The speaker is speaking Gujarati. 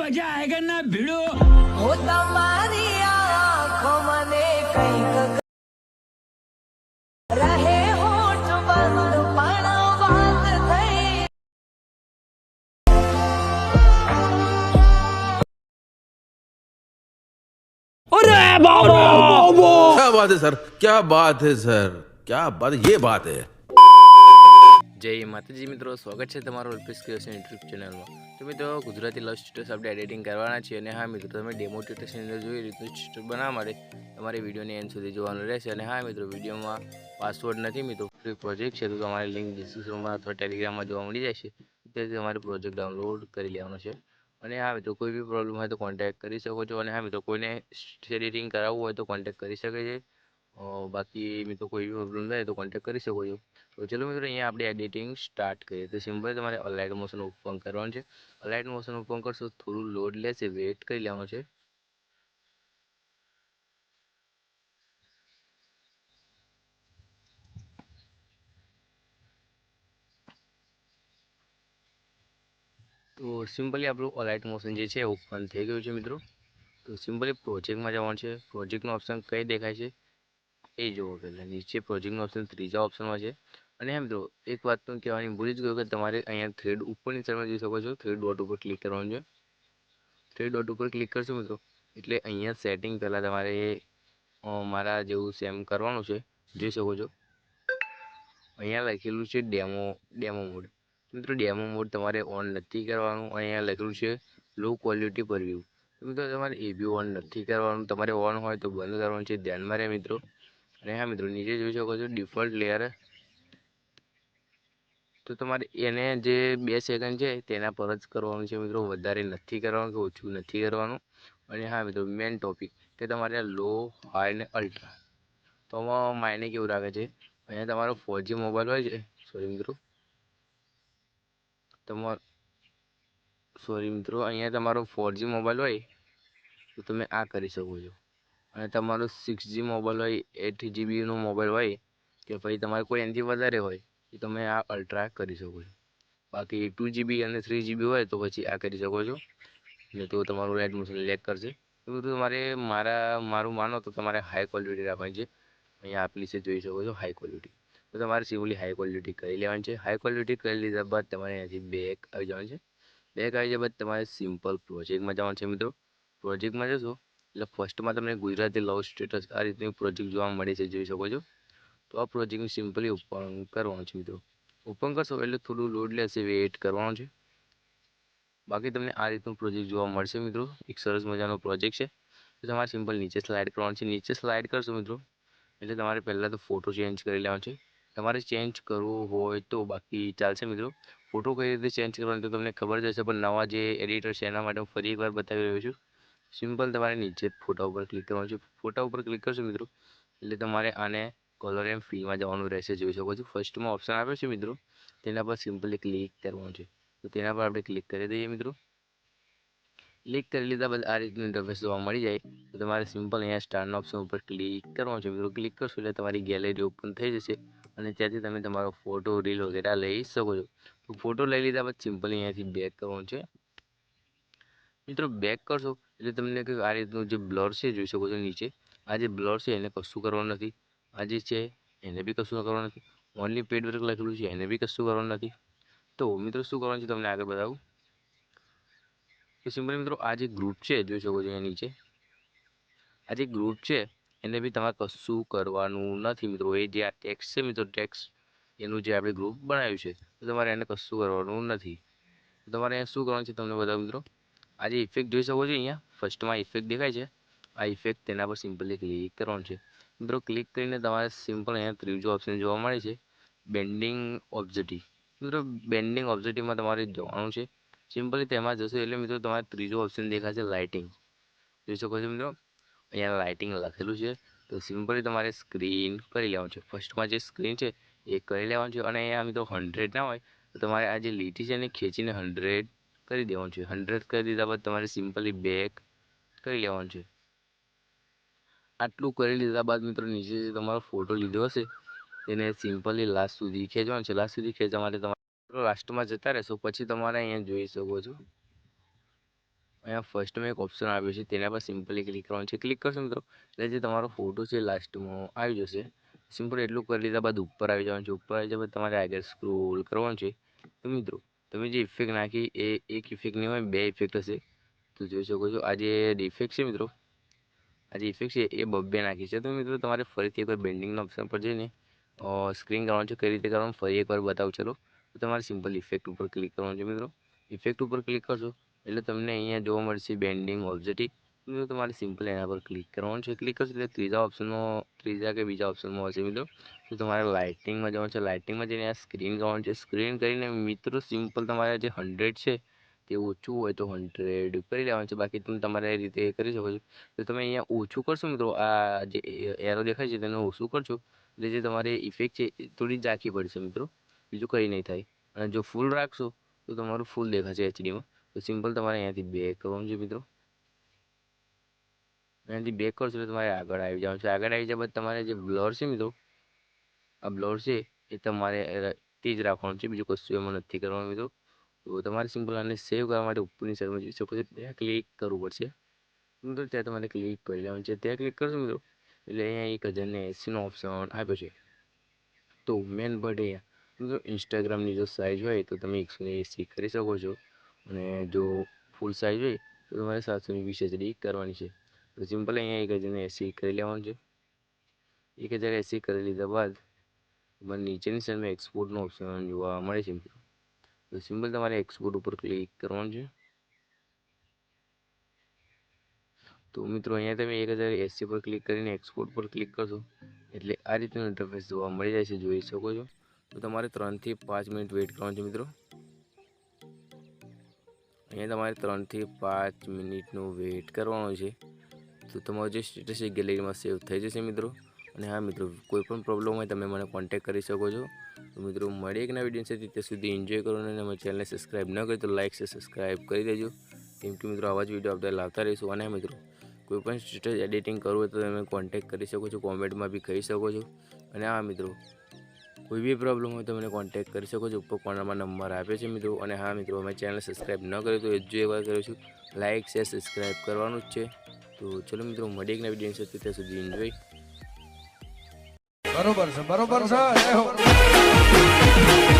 मज़ा आएगा ना भिड़ो। हो रहे बाबा! क्या बात है सर? क्या बात है सर? क्या बात ये बात है। જય માતાજી મિત્રો, સ્વાગત છે તમારું અલ્પેશ ક્રિએશન યુટ્યુબ ચેનલમાં. તો મિત્રો, ગુજરાતી લવ સ્ટેટસ આપણે એડિટિંગ કરવાના છીએ અને હા મિત્રો, તમે ડેમો ટ્યુટર્સની અંદર જોઈ રીતનું સ્ટેટસ બનાવવા માટે તમારે વિડીયોની એન્ડ સુધી જોવાનું રહેશે. અને હા મિત્રો, વિડીયોમાં પાસવર્ડ નથી મિત્રો ફ્રી પ્રોજેક્ટ છે તો તમારી લિંક ડિસ્ક્રિપ્શનમાં અથવા ટેલિગ્રામમાં જોવા મળી જશે. તે તમારે પ્રોજેક્ટ ડાઉનલોડ કરી લેવાનો છે. અને હા મિત્રો, કોઈ બી પ્રોબ્લેમ હોય તો કોન્ટેક્ટ કરી શકો છો. અને હા મિત્રો, કોઈને એડિટિંગ કરાવવું હોય તો કોન્ટેક્ટ કરી શકે છે. બાકી મિત્રો કોઈ બી પ્રોબ્લેમ થાય તો કોન્ટેક્ટ કરી શકો છો. તો ચલો મિત્રો, અહીંયા આપણે એડિટિંગ સ્ટાર્ટ કરીએ. તો સિમ્પલ તમારે અલાઇટ મોશન ઓપન કરવાનું છે. અલાઇટ મોશન ઓપન કરશો થોડું લોડ લેશે વેઇટ કરી લેવાનું છે. તો સિમ્પલી આપણું અલાઇટ મોશન જે છે ઓપન થઈ ગયું છે મિત્રો. તો સિમ્પલી પ્રોજેક્ટમાં જવાનું છે. પ્રોજેક્ટનો ઓપ્શન કઈ દેખાય છે? એ જુઓ પહેલાં નીચે પ્રોજેક્ટનો ઓપ્શન ત્રીજા ઓપ્શનમાં છે. અને એમ મિત્રો એક વાત તો કહેવાની ભૂલી જ ગયો કે તમારે અહીંયા થ્રેડ ઉપરની સાઈડમાં જોઈ શકો છો. થ્રેડ ડોટ ઉપર ક્લિક કરવાનું છે. થ્રેડ ડોટ ઉપર ક્લિક કરશો મિત્રો એટલે અહીંયા સેટિંગ પહેલાં તમારે મારા જેવું સેમ કરવાનું છે. જોઈ શકો છો. અહીંયા લખેલું છે ડેમો ડેમો મોડ મિત્રો ડેમો મોડ તમારે ઓન નથી કરવાનું. અહીંયા લખેલું છે લો ક્વોલિટી પર વ્યૂ મિત્રો, તમારે એ બી ઓન નથી કરવાનું. તમારે ઓન હોય તો બંધ કરવાનું છે. ધ્યાનમાં રહે મિત્રો. અને હા મિત્રો, નીચે જોઈ શકો છો ડિફોલ્ટ લેયર તો તમારે એને જે બે સેકન્ડ છે તેના પર જ કરવાનું છે મિત્રો. વધારે નથી કરવાનું કે ઓછું નથી કરવાનું. અને હા મિત્રો મેઇન ટોપિક કે તમારે લો હાઈ ને અલ્ટ્રા તો આમાં માયને કેવું લાગે છે? અહીંયા તમારો ફોરજી મોબાઈલ હોય છે. સોરી મિત્રો. તમારો સોરી મિત્રો, અહીંયા તમારો ફોરજી મોબાઈલ હોય તો તમે આ કરી શકો છો. અને તમારું સિક્સ જી મોબાઈલ હોય એટ જીબીનો મોબાઈલ હોય, કે પછી તમારે કોઈ એનાથી વધારે હોય તો તમે આ અલ્ટ્રા કરી શકો છો. બાકી ટુ જીબી અને થ્રી જીબી હોય, તો પછી આ કરી શકો છો. ને તો તમારું એડમિશન મોશન લેક કરશે. એ બધું તમારે મારા, મારું માનો તો તમારે હાઈ ક્વોલિટી રાખવાની છે. અહીંયા આપની છે જોઈ શકો છો હાઈ ક્વોલિટી તો તમારે સિમ્પલી હાઈ ક્વોલિટી કરી લેવાની છે. હાઈ ક્વોલિટી કરી લીધા બાદ તમારે અહીંયાથી બેક આવી જવાનું છે. બેક આવી જાય બાદ તમારે સિમ્પલ પ્રોજેક્ટમાં જવાનું છે મિત્રો. પ્રોજેક્ટમાં જશો એટલે ફર્સ્ટમાં તમને ગુજરાતી લવ સ્ટેટસ આ રીતનું પ્રોજેક્ટ જોવા મળે છે, જોઈ શકો છો. તો આ પ્રોજેક્ટનું સિમ્પલી ઓપન કરવાનું છે મિત્રો. ઓપન કરશો એટલે થોડું લોડ લેશે વેટ કરવાનું છે. બાકી તમને આ રીતનું પ્રોજેક્ટ જોવા મળશે મિત્રો. એક સરસ મજાનો પ્રોજેક્ટ છે. તો તમારે સિમ્પલ નીચે સ્લાઇડ કરવાનું છે. નીચે સ્લાઇડ કરશો મિત્રો, એટલે તમારે પહેલાં તો ફોટો ચેન્જ કરી લેવાનો છે. તમારે ચેન્જ કરવો હોય તો બાકી ચાલશે મિત્રો. ફોટો કઈ રીતે ચેન્જ કરવાનો તો તમને ખબર જ હશે, પણ નવા જે એડિટર છે, એના માટે હું ફરી એકવાર બતાવી રહ્યો છું. સિમ્પલ તમારે નીચે ફોટા ઉપર ક્લિક કરવાનું છે. ફોટા ઉપર ક્લિક કરશો મિત્રો, એટલે તમારે આને કલર એમ ફ્રીમાં જવાનું રહેશે, જોઈ શકો છો. ફર્સ્ટમાં ઓપ્શન આપ્યો છે મિત્રો, તેના પર સિમ્પલી ક્લિક કરવાનું છે. તો તેના પર આપણે ક્લિક કરી દઈએ મિત્રો. ક્લિક કરી લીધા બાદ આ રીતનું ઇન્ટરફેસ જોવા મળી જાય. તો તમારે સિમ્પલ અહીંયા સ્ટારના ઓપ્શન ઉપર ક્લિક કરવાનું છે મિત્રો. ક્લિક કરશો એટલે તમારી ગેલેરી ઓપન થઈ જશે અને ત્યાંથી તમે તમારો ફોટો રીલ વગેરે લઈ શકો છો. ફોટો લઈ લીધા બાદ સિમ્પલ અહીંયાથી બેક કરવાનું છે. મિત્રો બેક કરશો એટલે તમને કંઈક આ રીતનું જે બ્લર છે જોઈ શકો છો નીચે. આ જે બ્લર છે એને કશું કરવાનું નથી. આ જે છે એને બી કશું કરવાનું નથી. ઓનલી પેડ વર્ક લખેલું છે એને બી કશું કરવાનું નથી. તો મિત્રો શું કરવાનું છે તમને આગળ બતાવું? કે સિમ્પલી મિત્રો આ જે ગ્રુપ છે જોઈ શકો છો એ નીચે. આ જે ગ્રુપ છે એને બી તમારે કશું કરવાનું નથી મિત્રો. એ જે આ ટેક્સ છે મિત્રો ટેક્સ એનું જે આપણે ગ્રુપ બનાવ્યું છે, તો તમારે એને કશું કરવાનું નથી. તમારે અહીંયા શું કરવાનું છે તમને બતાવું મિત્રો? આ જે ઇફેક્ટ જોઈ શકો છો અહીંયા. ફર્સ્ટમાં ઇફેક્ટ દેખાય છે. આ ઇફેક્ટ તેના પર સિમ્પલી ક્લિક કરવાનું છે. મિત્રો ક્લિક કરીને તમારે સિમ્પલ અહીંયા ત્રીજો ઓપ્શન જોવા મળે છે. બેન્ડિંગ ઓબ્જેક્ટિવ મિત્રો બેન્ડિંગ ઓબ્જેક્ટિવમાં તમારે જવાનું છે. સિમ્પલી તેમાં જશો એટલે મિત્રો તમારે ત્રીજો ઓપ્શન દેખાશે લાઇટિંગ જોઈ શકો છો મિત્રો? અહીંયા લાઇટિંગ લખેલું છે. તો સિમ્પલી તમારે સ્ક્રીન કરી લેવાનું છે. ફર્સ્ટમાં જે સ્ક્રીન છે એ કરી લેવાનું છે. અને અહીંયા મિત્રો હંડ્રેડ ના હોય. તો તમારે આ જે લીટી છે એને ખેંચીને હંડ્રેડ કરી દેવાનું છે. હંડ્રેડ કરી દીધા બાદ તમારે સિમ્પલી બેક કરી લેવાનું છે. આટલું કરી લીધા બાદ મિત્રો નીચે જે તમારો ફોટો લીધો હશે, તેને સિમ્પલી લાસ્ટ સુધી ખેંચવાનું છે. લાસ્ટ સુધી ખેંચવા માટે તમારે લાસ્ટમાં જતા રહેશો. પછી તમારે અહીંયા જોઈ શકો છો. અહીંયા ફર્સ્ટમાં એક ઓપ્શન આવ્યો છે. તેના પર સિમ્પલી ક્લિક કરવાનું છે. ક્લિક કરશો મિત્રો, એટલે જે તમારો ફોટો છે લાસ્ટમાં આવી જશે. સિમ્પલ એટલું કરી લીધા બાદ ઉપર આવી જવાનું છે. ઉપર આવી જવા બાદ તમારે આગળ સ્ક્રોલ કરવાનું છે. તો મિત્રો તમે જે ઇફેક્ટ નાખી એ એક ઇફેક્ટ નહીં હોય, બે ઇફેક્ટ હશે. તો જોઈ શકો છો, આ જે ઇફેક્ટ છે મિત્રો, આ જે ઇફેક્ટ છે એ બબ્બે નાખી છે. તો મિત્રો તમારે ફરીથી એકવાર બેન્ડિંગના ઓપ્શન પર જઈને સ્ક્રીન કરવાનું છે, કઈ રીતે કરવાનું ફરી એકવાર બતાવું. ચલો, તો તમારે સિમ્પલ ઇફેક્ટ ઉપર ક્લિક કરવાનું છે મિત્રો. ઇફેક્ટ ઉપર ક્લિક કરશો, એટલે તમને અહીંયા જોવા મળશે બેન્ડિંગ ઓબ્જેક્ટિવ મિત્રો તમારે સિમ્પલ એના પર ક્લિક કરવાનું છે ક્લિક કરશો એટલે ત્રીજા ઓપ્શનમાં ત્રીજા કે બીજા ઓપ્શનમાં હશે મિત્રો તો તમારે લાઇટિંગમાં જવાનું છે લાઇટિંગમાં જઈને આ સ્ક્રીન કરવાનું છે સ્ક્રીન કરીને મિત્રો સિમ્પલ તમારે જે હંડ્રેડ છે તે ઓછું હોય તો હંડ્રેડ કરી લેવાનું છે બાકી તમે તમારે એ રીતે કરી શકો છો તો તમે અહીંયા ઓછું કરશો મિત્રો આ જે એરો દેખાય છે તેને ઓછું કરશો એટલે જે તમારે ઇફેક્ટ છે એ થોડી ઝાંખી પડશે મિત્રો બીજું કંઈ નહીં થાય અને જો ફૂલ રાખશો તો તમારું ફૂલ દેખાશે એચડીમાં તો સિમ્પલ તમારે અહીંયાથી બે કરવાનું છે મિત્રો અહીંયાથી બેક કરશો એટલે તમારે આગળ આવી જવાનું છે. આગળ આવી જાય બાદ તમારે જે બ્લર છે મિત્રો, આ બ્લર છે એ તમારે તે જ રાખવાનું છે. બીજું કશું એમાં નથી કરવાનું મિત્રો. તો તમારે સિમ્પલ આને સેવ કરવા માટે ઉપરની સાઈડમાં જોઈ શકો છો ત્યાં ક્લિક કરવું પડશે. મિત્રો, ત્યાં તમારે ક્લિક કરી લેવાનું છે. ત્યાં ક્લિક કરશો મિત્રો, એટલે અહીંયા એક હજારને એંસીનો ઓપ્શન આપ્યો છે. તો મેન બટ અહીંયા. જો ઇન્સ્ટાગ્રામની જો સાઇઝ હોય તો તમે એકસો એંસી કરી શકો છો. અને જો ફૂલ સાઇઝ હોય તો તમારે સાતસો ને વીસ એચડી કરવાની છે. તો સિમ્પલ અહીંયા એક હજારને એસી કરી લેવાનું છે. એક હજાર એસી કરી લીધા બાદ મને નીચેની સામે એક્સપોર્ટનો ઓપ્શન જોવા મળે છે તો સિમ્પલ તમારે એક્સપોર્ટ ઉપર ક્લિક કરવાનું છે. તો મિત્રો અહીંયા તમે એક હજાર એસી પર ક્લિક કરીને એક્સપોર્ટ પર ક્લિક કરશો એટલે આ રીતનું ઇન્ટરફેસ જોવા મળી જાય છે, જોઈ શકો છો. તો તમારે ત્રણથી પાંચ મિનિટ વેઇટ કરવાનું છે મિત્રો. અહીંયા તમારે ત્રણથી પાંચ મિનિટનું વેઇટ કરવાનું છે. તો તમારું જે સ્ટેટસ છે ગેલેરીમાં સેવ થઈ જશે મિત્રો. અને હા મિત્રો કોઈ પણ પ્રોબ્લેમ હોય તમે મને કોન્ટેક કરી શકો છો. તો મિત્રો, મળીએ એક ના વીડિયો સાથે. ત્યાં સુધી એન્જોય કરો અને અમારી ચેનલને સબસ્ક્રાઈબ ન કરી તો લાઇક છે સબસ્ક્રાઈબ કરી દેજો. કેમ કે મિત્રો, આવા જ વીડિયો આપણે લાવતા રહીશું. અને મિત્રો કોઈ પણ સ્ટેટસ એડિટિંગ કરવું હોય તો તમે કોન્ટેક કરી શકો છો કોમેન્ટમાં બી કહી શકો છો. અને હા મિત્રો, કોઈ બી પ્રોબ્લેમ હોય તો મને કોન્ટેક્ટ કરી શકો છો. ઉપર કોર્નરમાં નંબર આપ્યો છે મિત્રો. અને હા મિત્રો અમે ચેનલ સબસ્ક્રાઈબ ન કર્યું તો એ જ એકવાર કરું છું. લાઇક શેર સબસ્ક્રાઈબ કરવાનું જ છે. તો ચલો મિત્રો મળીએ એક નવી ડેન્સ ત્યાં સુધી એન્જોય બરોબર છે બરોબર છે